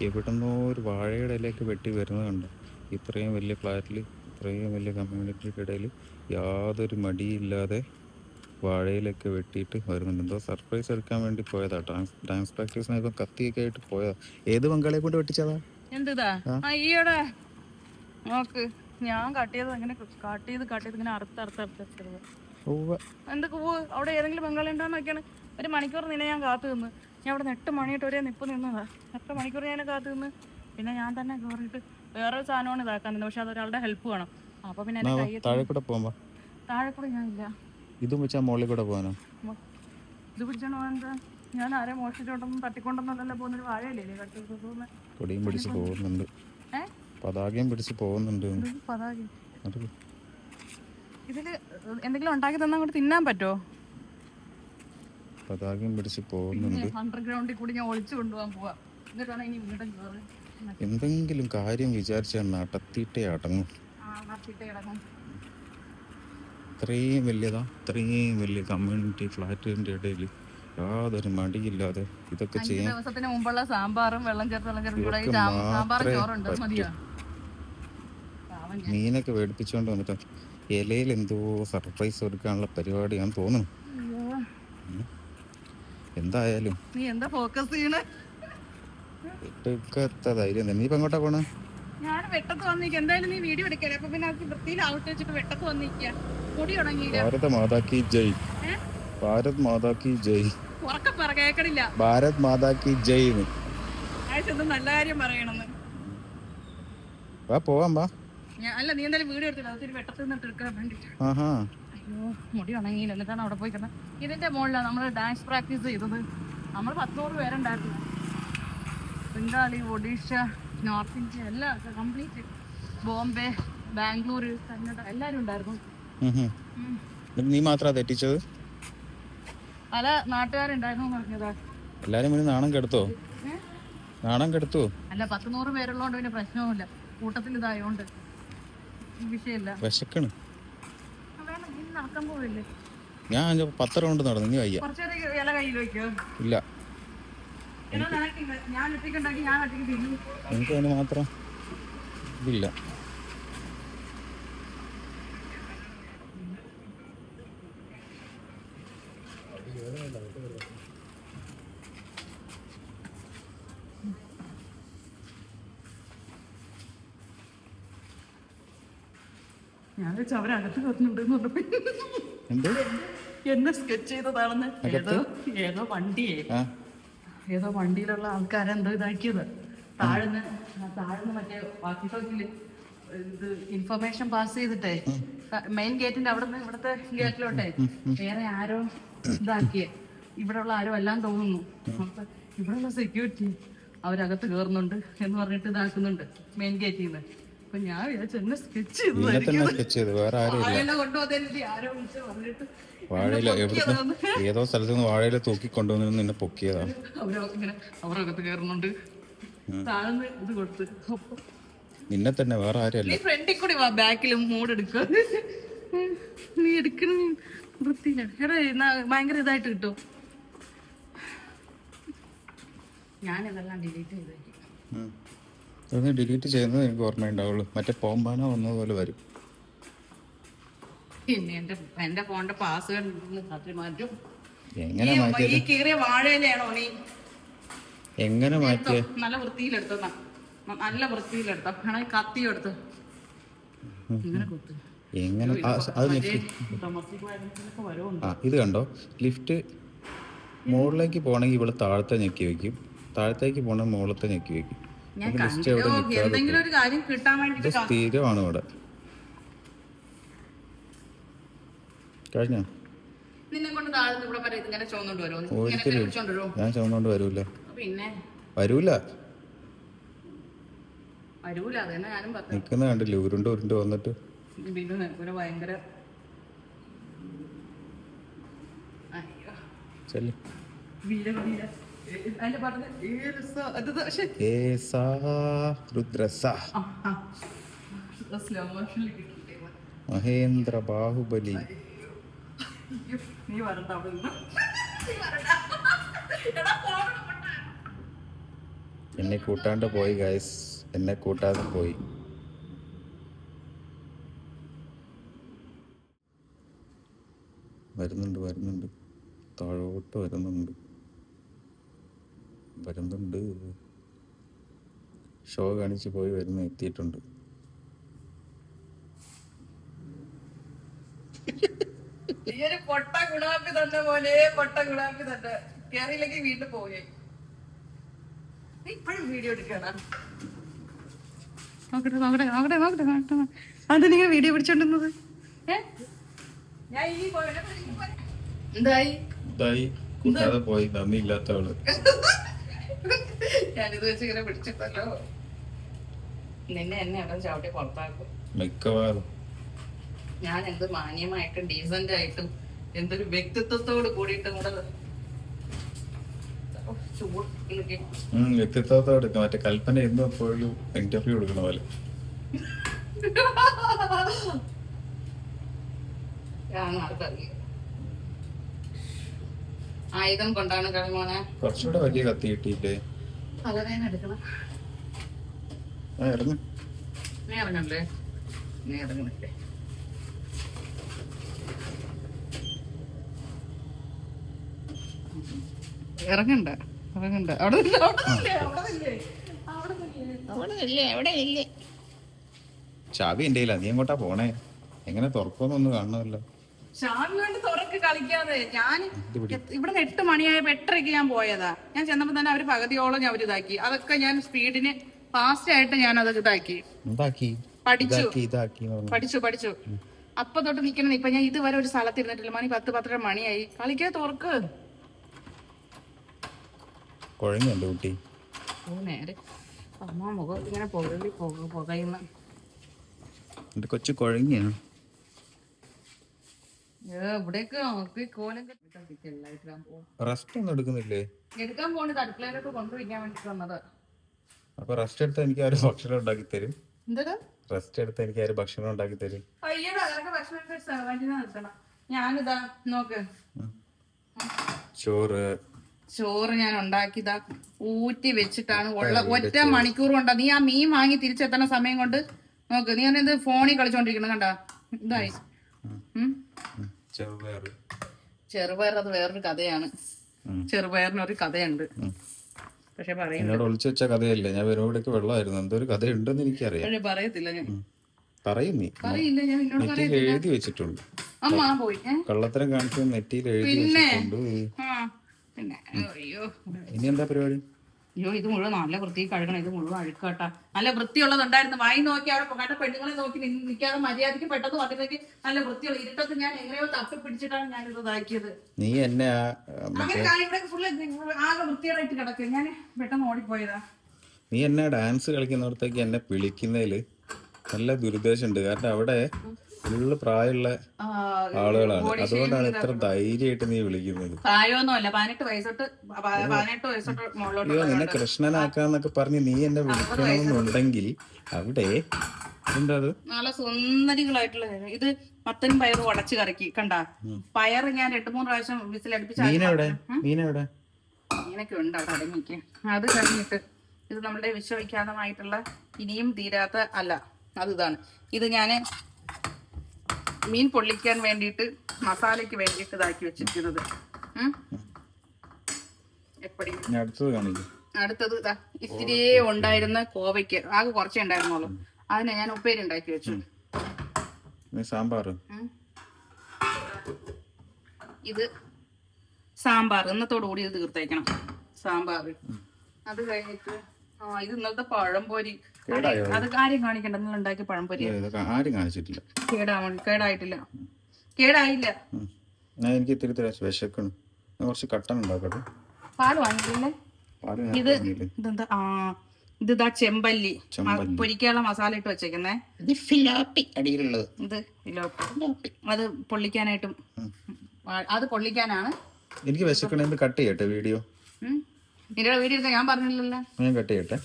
എവിടുന്നോ ഒരു വാഴയുടെ ഇലയൊക്കെ വെട്ടി വരുന്നതുണ്ട് ഇത്രയും വലിയ ഫ്ലാറ്റിൽ ഇത്രയും വലിയ കമ്മ്യൂണിറ്റിക്ക് ഇടയിൽ യാതൊരു മടിയില്ലാതെ വാഴയിലൊക്കെ വെട്ടിയിട്ട് വരുന്നുണ്ട്. എന്തോ സർപ്രൈസ് എടുക്കാൻ വേണ്ടി പോയതാ. ഡാൻസ് ഡാൻസ് പ്രാക്ടീസിന് ഇപ്പം കത്തിയൊക്കെ ആയിട്ട് പോയതാ. ഏത് ബംഗാളിയെ കൊണ്ട് വെട്ടിച്ചതാ? എന്തിതാ? അയ്യോടെ. നോക്ക് ഞാൻ കട്ട് ചെയ്ത് അങ്ങനെ കട്ട് ചെയ്ത് കട്ട് ചെയ്ത് ഇങ്ങനെ അറുത്ത് അറുത്ത് അറുത്ത്. എന്തൊക്കെ പോവ് അവിടെ ഏതെങ്കിലും ബംഗാളി ഉണ്ടോന്നൊക്കെയാണ് ഒരു മണിക്കൂർ നിന്നെ ഞാൻ കാത്തു നിന്ന്. ഞാൻ അവിടെ എട്ട് മണിയിട്ട് ഒരേ നിപ്പ് നിന്നതാണ് എട്ട് മണിക്കൂർ ഞാൻ കാത്തു നിന്ന്? പിന്നെ ഞാൻ തന്നെ കയറിയിട്ട് വേറെ സാധനമാണ് ഇതാക്കാൻ തന്നെ പക്ഷെ അതൊരാളുടെ ഹെൽപ്പ് വേണം. അപ്പൊ പിന്നെ എന്റെ എന്നാ കയ്യിൽ താഴെ കൂടെ പോകുമ്പോ താഴെ കൂടെ ഞാൻ ഇല്ല. ഇതും വെച്ചാൽ മുകളിൽ കൂടെ പോകാനോ? ഇത് പിടിച്ചോണ്ട് പോകുന്നത് ഞാൻ ആരെ മോഷിച്ചോണ്ടൊന്നും തട്ടിക്കൊണ്ടൊന്നല്ലല്ലോ പോകുന്നൊരു വാഴയല്ലേ കട്ടി പോകുന്ന കൊടിയും പിടിച്ച് പോകുന്നുണ്ട്. പതാകയും പിടിച്ച് പോകുന്നുണ്ട്. ഇത് പതാക അത് ഇതിൽ എന്തെങ്കിലും ഉണ്ടാക്കി തന്നാൽ അങ്ങോട്ട് തിന്നാൻ പറ്റുമോ? പതാകയും പിടിച്ച് പോകുന്നുണ്ട്. അണ്ടർഗ്രൗണ്ടിൽ കൂടി ഞാൻ ഒളിച്ചു കൊണ്ടുപോകാൻ പോവാ. എന്നിട്ടാണ് ഇനി വീണ്ടും കയറി എന്തെങ്കിലും കാര്യം വിചാരിച്ചാൽ നടത്തിയിട്ടേ അടങ്ങും. ഇത്രയും വലിയതാ ഇത്രയും വലിയ കമ്മ്യൂണിറ്റി ഫ്ലാറ്റിന്റെ ഇടയിൽ യാതൊരു മടിയില്ലാതെ ഇതൊക്കെ ചെയ്യാൻ ദിവസത്തിന് മുമ്പുള്ള സാമ്പാറും വെള്ളം ചേർത്ത് വെള്ളം ചേർത്ത് കൂടെ ഈ ഇവർക്ക് ചാ- സാമ്പാറും ചോറുണ്ട് മതിയോ? മീനൊക്കെ മേടിപ്പിച്ചുകൊണ്ട് വന്നിട്ട് ഇലയിൽ എന്തോ സർപ്രൈസ് കൊടുക്കാനുള്ള പരിപാടിയാന്ന് തോന്നുന്നു. എന്തായാലും. നീ എന്താ ഫോക്കസ് ചെയ്യണേ? ഒട്ടുക്കത്തെ ധൈര്യം തന്നെ. നീ ഇപ്പൊ എങ്ങോട്ടാ പോണേ? ഞാൻ വെട്ടത്ത് വന്നിരിക്കുക എന്തായാലും നീ വീഡിയോ എടുക്കല്ലേ? അപ്പൊ പിന്നെ അത് വൃത്തിയിലാവട്ടെ വെച്ചിട്ട് വെട്ടത്ത് വന്നിരിക്കുക കൊടി തുടങ്ങിയില്ല ഭാരത് മാതാ കി ജയ്? ഭാരത് മാതാ കി ജയ്. ഉറക്കെ പറ കേക്കണില്ല. ഭാരത് മാതാ കി ജയ്. ആഴ്ച നല്ല കാര്യം പറയണമെന്ന്. വാ പോവാം വാ. അല്ല നീ എന്തായാലും വീഡിയോ എടുത്തില്ല. അതൊരു വെട്ടത്ത് നിന്നിട്ട് എടുക്കാൻ വേണ്ടിട്ട് ആഹാ. മുടി ഉണങ്ങിയില്ല. എന്നിട്ടാണ് അവിടെ പോയി കിടന്നത്. ഇതിന്റെ മുകളിലാണ് നമ്മൾ ഡാൻസ് പ്രാക്ടീസ് ചെയ്തത്. നമ്മൾ പത്തോറ് പേരുണ്ടായിരുന്നു. ബംഗാളി ഒഡീഷ നോർത്ത് ഇന്ത്യ എല്ലാം കംപ്ലീറ്റ് ബോംബെ ബാംഗ്ലൂർ കന്നഡ എല്ലാവരും ഉണ്ടായിരുന്നു. നീ മാത്രമാ തെറ്റിച്ചത്? പല നാട്ടുകാരുണ്ടായിരുന്നു പറഞ്ഞതാ. എല്ലാരും പിന്നെ നാണം കെടുത്തോ? നാണം കെടുത്തോ? അല്ല പത്തുനൂറ് പേരുള്ളതുകൊണ്ട് പിന്നെ പ്രശ്നവുമില്ല. കൂട്ടത്തിൽ ഇതായോണ്ട് വിഷയമില്ല. വിശക്കണ്. ഞാൻ പത്ത് റൗണ്ട് നടന്നു നീ വയ്യ. ഇല്ല. എനിക്ക് അതിന് മാത്രം ഇതില്ല. ഞാൻ വെച്ച് അവരകത്ത് കത്തുന്നുണ്ടെന്ന് പറഞ്ഞപ്പോ എന്നെ സ്കെച്ച് ചെയ്തതാണെന്ന്. ഏതോ ഏതോ വണ്ടിയെ. ഏതോ വണ്ടിയിലുള്ള ആൾക്കാരെന്തോ ഇതാക്കിയത്. താഴ്ന്ന് താഴ്ന്ന് മറ്റേ ബാക്കി ടോക്കിൽ ഇത് ഇൻഫർമേഷൻ പാസ് ചെയ്തിട്ടേ മെയിൻ ഗേറ്റിന്റെ അവിടെ നിന്ന് ഇവിടുത്തെ ഗേറ്റിലോട്ടെ വേറെ ആരോ ഇതാക്കിയേ. ഇവിടെ ഉള്ള ആരോ എല്ലാം തോന്നുന്നു. ഇവിടെ ഇവിടെയുള്ള സെക്യൂരിറ്റി അവരകത്ത് കയറുന്നുണ്ട് എന്ന് പറഞ്ഞിട്ട് ഇതാക്കുന്നുണ്ട് മെയിൻ ഗേറ്റിൽ നിന്ന് അപ്പൊ ഞാൻ വിചാരിച്ചു എന്നെ സ്കെച്ച് ചെയ്ത് ഏതോ സ്ഥലത്ത് നിന്ന് വാഴയില തൂക്കി കൊണ്ടുവന്നു നിന്നെ പൊക്കിയതാണ് അവരകത്ത് കയറുന്നുണ്ട്. താഴ്ന്ന് ഇത് കൊടുത്ത്. നിന്നെ തന്നെ വേറെ ആരും നീ ഫ്രണ്ടിൽ കൂടി വാ ബാക്കിലും മൂഡ് എടുക്കുക നീ എടുക്കണ വൃത്തിയിലാണ് എടാ ഭയങ്കര ഇതായിട്ട് കിട്ടും. ഞാനിതെല്ലാം ഡിലീറ്റ് ചെയ്തേക്കും ഇതൊന്ന് ഡിലീറ്റ് ചെയ്യുന്നത് എനിക്ക് ഓർമ്മയുണ്ടാവുള്ളൂ മറ്റേ പോമ്പാനോ വന്നതുപോലെ വരും. പിന്നെ എന്റെ എന്റെ ഫോണിന്റെ പാസ്വേഡ് കത്തി മാറ്റും. എങ്ങനെ ഈ- മാറ്റി ഈ കീറിയ വാഴയിലാണോ നീ? എങ്ങനെ മാറ്റിയ? നല്ല വൃത്തിയിലെടുത്തോ ന- നല്ല വൃത്തിയിലെടുത്തോ. ആണെങ്കിൽ കത്തി എടുത്തോ. ഇങ്ങനെ കുത്ത്. എങ്ങനെ? ആ, അത് വരുമുണ്ട് ആ ഇത് കണ്ടോ? ലിഫ്റ്റ് മുകളിലേക്ക് പോകണമെങ്കിൽ ഇവിടെ താഴത്തെ ഞെക്കി വെക്കും. താഴത്തേക്ക് പോകണമെങ്കിൽ മുകളിലത്തെ ഞെക്കി വെക്കും. ഞാൻ കണ്ടോ എന്തെങ്കിലും ഒരു കാര്യം കിട്ടാൻ വേണ്ടി സ്ഥിരമാണ് ഇവിടെ. കഴിഞ്ഞോ? നിന്നെ കൊണ്ട് താഴ്ന്ന് ഇവിടെ വരെ ഇങ്ങനെ ചോന്നുകൊണ്ട് വരുമോ ഒരിക്കലും ഞാൻ ചുമന്നുകൊണ്ട് വരൂല. പിന്നെ? വരൂല. വരൂല. അതന്നെ ഞാനും പറഞ്ഞു നിൽക്കുന്ന കണ്ടില്ലേ? ഉരുണ്ട് ഉരുണ്ട് വന്നിട്ട്. പിന്നെ നിനക്കൊരു ഭയങ്കര അയ്യോ. ചെല്ലു. വീര വീര. അതിന്റെ. മഹേന്ദ്ര ബാഹുബലി. നീ വരണ്ട അവിടെ. എന്നെ കൂട്ടാണ്ട് പോയി ഗൈസ് എന്നെ കൂട്ടാതെ പോയി. വരുന്നുണ്ട് വരുന്നുണ്ട്. താഴോട്ട് വരുന്നുണ്ട്. വരുന്നുണ്ട്. ഷോ കാണിച്ച് പോയി വരുന്ന എത്തിയിട്ടുണ്ട്. ഈ ഒരു പൊട്ട ഗുണാപ്പി തന്നെ പോലെ പൊട്ട ഗുണാപ്പി തന്നെ. കേറിയില്ലെങ്കിൽ പോയി ഇപ്പോഴും വീഡിയോ എടുക്കണം നോക്കട്ടെ നോക്കട്ടെ നോക്കട്ടെ നോക്കട്ടെ നോക്കട്ടെ. അത് നിങ്ങൾ വീഡിയോ പിടിച്ചോണ്ടിരുന്നത്? ഞാൻ ഇനി പോയി- എന്തായി? പോയി നന്ദി ഇല്ലാത്തവൾ ഞാനിത് വെച്ച് ഇങ്ങനെ പിടിച്ചിട്ടല്ലോ. നിന്നെ എന്നെ ഇടം ചവിട്ടി പുറത്താക്കും. മിക്കവാറും. ഞാൻ എന്ത് മാന്യമായിട്ടും ഡീസന്റ് ആയിട്ടും എന്തൊരു വ്യക്തിത്വത്തോട് കൂടിയിട്ടും കൂടെ വ്യക്തിത്വത്തോടെ മറ്റേ കൽപ്പന എന്നും ഇന്റർവ്യൂ കൊടുക്കണ പോലെ. ആയുധം കൊണ്ടാണ് കളിമോനെ കുറച്ചുകൂടെ വലിയ കത്തി കിട്ടിയില്ലേ? എടുക്കണം. നീ ഇറങ്ങണ്ടേ നീ ഇറങ്ങണില്ലേ ഇറങ്ങണ്ട ഇറങ്ങണ്ട. അവിടെ ചാവി എന്റെ കയ്യിലാ. നീ എങ്ങോട്ടാ പോണേ? എങ്ങനെ തുറക്കുമെന്നൊന്നും കാണണമല്ലോ. തുറക്ക് കളിക്കാതെ ഞാൻ ഇത് പിടി. ഇവിടെ നിന്ന് എട്ട് മണിയായപ്പോ എട്ടരയ്ക്ക് ഞാൻ പോയതാ. ഞാൻ ചെന്നപ്പോ തന്നെ അവർ പകുതിയോളം ഞാൻ ഇതാക്കി. അതൊക്കെ ഞാൻ സ്പീഡിന് ഫാസ്റ്റ് ആയിട്ട് ഞാൻ അതൊക്കെ ഇതാക്കി. പഠിച്ചു. പഠിച്ചു പഠിച്ചു. അപ്പൊ തൊട്ട് നിക്കണം ഇപ്പൊ ഞാൻ ഇതുവരെ ഒരു സ്ഥലത്ത് ഇരുന്നിട്ടില്ല മണി പത്ത് പത്തര മണിയായി. കളിക്കാതെ തോർക്ക് കുട്ടി? നേരെ. അമ്മ മുഖം ഇങ്ങനെ പുകഴി പുക പുകയുന്ന എന്റെ കൊച്ചു കുഴങ്ങിയാണ് ഏ, ഇവിടേക്ക് നോക്കി കോലം കെട്ടി എല്ലായിട്ടും പോകും റെസ്റ്റ് ഒന്നും എടുക്കുന്നില്ലേ? എടുക്കാൻ പോണത് അടുക്കളയിലോട്ട് കൊണ്ടുപോയിക്കാൻ വേണ്ടിട്ട് വന്നത്. അപ്പൊ റെസ്റ്റ് എടുത്ത് എനിക്ക് ആരും ഭക്ഷണം ഉണ്ടാക്കി തരും? റെസ്റ്റ് എടുത്ത് എനിക്ക് ആരും ഭക്ഷണം ഉണ്ടാക്കി തരും? ഞാനിതാ നോക്ക്. ചോറ്. ചോറ് ഞാൻ ഉണ്ടാക്കിതാ ഊറ്റി വെച്ചിട്ടാണ് ഉള്ള ഒറ്റ മണിക്കൂർ കൊണ്ടാ നീ ആ മീൻ വാങ്ങി തിരിച്ചെത്തണ സമയം കൊണ്ട് നോക്ക് നീ ഇത് ഫോണിൽ കളിച്ചോണ്ടിരിക്കണം കണ്ടാ? ഇതായി. ഉം. ഉം. ചെറുപയറ്. ചെറുപയർ അത് വേറൊരു കഥയാണ്. ചെറുപയറിന് ഒരു കഥയുണ്ട്. പക്ഷെ പറയുന്നത് എന്നോട് ഒളിച്ചു വെച്ച കഥയല്ലേ? ഞാൻ വരുമ്പോഴേക്ക് വെള്ളമായിരുന്നു. എന്തൊരു കഥയുണ്ടെന്ന് എനിക്കറിയാം. പക്ഷെ പറയത്തില്ല ഞാൻ. പറയും നീ. പറയില്ല ഞാൻ നിന്നോട് നെറ്റിയിൽ പറയത്തില്ല. എഴുതി വെച്ചിട്ടുണ്ട്. അമ്മ ആ പോയി. ഏ? കള്ളത്തരം കാണിച്ചു നെറ്റിയിൽ എഴുതി പിന്നെ? വെച്ചിട്ടുണ്ട്. ആ പിന്നെ. അയ്യോ. ഇനി എന്താ പരിപാടി? അയ്യോ ഇത് മുഴുവൻ നല്ല വൃത്തി കഴുകണം. ഇത് മുഴുവൻ അഴുക്കട്ട. നല്ല വൃത്തിയുള്ളതുണ്ടായിരുന്നു വായി നോക്കി അവിടെ കണ്ട പെണ്ണുങ്ങളെ നോക്കി നിൽക്കാതെ മര്യാദയ്ക്ക് പെട്ടെന്ന് വന്നിട്ടേക്ക് നല്ല വൃത്തിയുള്ള ഇരുട്ടത്ത് ഞാൻ എങ്ങനെയോ തപ്പി പിടിച്ചിട്ടാണ് ഞാൻ ഇത് ഇതാക്കിയത്. നീ എന്നെ ഇവിടെ ഫുള്ള് ആകെ വൃത്തിയോടായിട്ട് കിടക്കുക. ഞാൻ പെട്ടെന്ന് ഓടിപ്പോയതാ. നീ എന്നെ ഡാൻസ് കളിക്കുന്നിടത്തേക്ക് എന്നെ വിളിക്കുന്നതിൽ നല്ല ദുരുദ്ദേശമുണ്ട് കാരണം അവിടെ ഫുള്ള് പ്രായമുള്ള ആളുകളാണ്. അതുകൊണ്ടാണ് ഇത്ര ധൈര്യമായിട്ട് നീ വിളിക്കുന്നത്. പ്രായമൊന്നുമല്ല. പതിനെട്ട് വയസ്സോട്ട് പതിനെട്ട് വയസ്സോട്ട് മുകളിലോട്ട് നിന്നെ കൃഷ്ണനാക്കാന്നൊക്കെ പറഞ്ഞ് നീ എന്നെ വിളിക്കണമെന്നുണ്ടെങ്കിൽ അവിടെ എന്താ അത്? നല്ല സുന്ദരികളായിട്ടുള്ള ഇത്. മത്തൻ പയർ ഉടച്ച് കറക്കി. കണ്ട? പയർ ഞാൻ രണ്ടു മൂന്ന് പ്രാവശ്യം വിസിലടുപ്പിച്ച് മീനെവിടെ? മീനെവിടെ? ഇങ്ങനെയൊക്കെ ഉണ്ട് അവിടെ അടങ്ങിക്ക് അത് കഴിഞ്ഞിട്ട് ഇത് നമ്മുടെ വിശ്വവിഖ്യാതമായിട്ടുള്ള ഇനിയും തീരാത്ത അല്ല. അത് ഇതാണ്. ഇത് ഞാൻ മീൻ പൊള്ളിക്കാൻ വേണ്ടിയിട്ട് മസാലയ്ക്ക് വേണ്ടിയിട്ട് ഇതാക്കി വെച്ചിരിക്കുന്നത്. അടുത്തത് ഇതാ ഇത്തിരിയേ ഉണ്ടായിരുന്ന കോവയ്ക്ക്. ആകെ കുറച്ചേ ഉണ്ടായിരുന്നുള്ളൂ. അതിനെ ഞാൻ ഉപ്പേരി ഉണ്ടാക്കി വെച്ചു. സാമ്പാർ ഇത് സാമ്പാർ ഇന്നത്തോടു കൂടി ഇത് തീർത്തേക്കണം. സാമ്പാർ അത് കഴിഞ്ഞിട്ട് ആ ഇത് ഇന്നത്തെ പഴംപൊരി? അത് കാര്യം കാണിക്കണ്ട. നിങ്ങൾ ഉണ്ടാക്കിയ പഴംപൊരി ഇതൊക്കെ ആരും കാണിച്ചിട്ടില്ല. കേടായിട്ടില്ല. കേടായില്ല. ഞാൻ എനിക്ക് ഇത്തിരി തരാം വിശക്കണം ഞാൻ കുറച്ച് കട്ടൻ ഉണ്ടാക്കട്ടെ. വാങ്ങിയില്ലേ? ഇത് ഇതെന്താ ആ ഇത് ചെമ്പല്ലി. പൊരിക്കാനുള്ള മസാല ഇട്ട് വെച്ചേക്കുന്നേ. ഇത് ഫിലാപ്പി അടിയിലുള്ളത്. ഇത്. അത് പൊള്ളിക്കാനായിട്ടും അത് പൊള്ളിക്കാനാണ് എനിക്ക് വിശക്കണേന്ന് കട്ട് ചെയ്യട്ടെ വീഡിയോ. നിന്റെ വീഡിയോ എടുക്കാൻ ഞാൻ പറഞ്ഞില്ലല്ലോ. ഞാൻ കട്ട് ചെയ്യട്ടെ.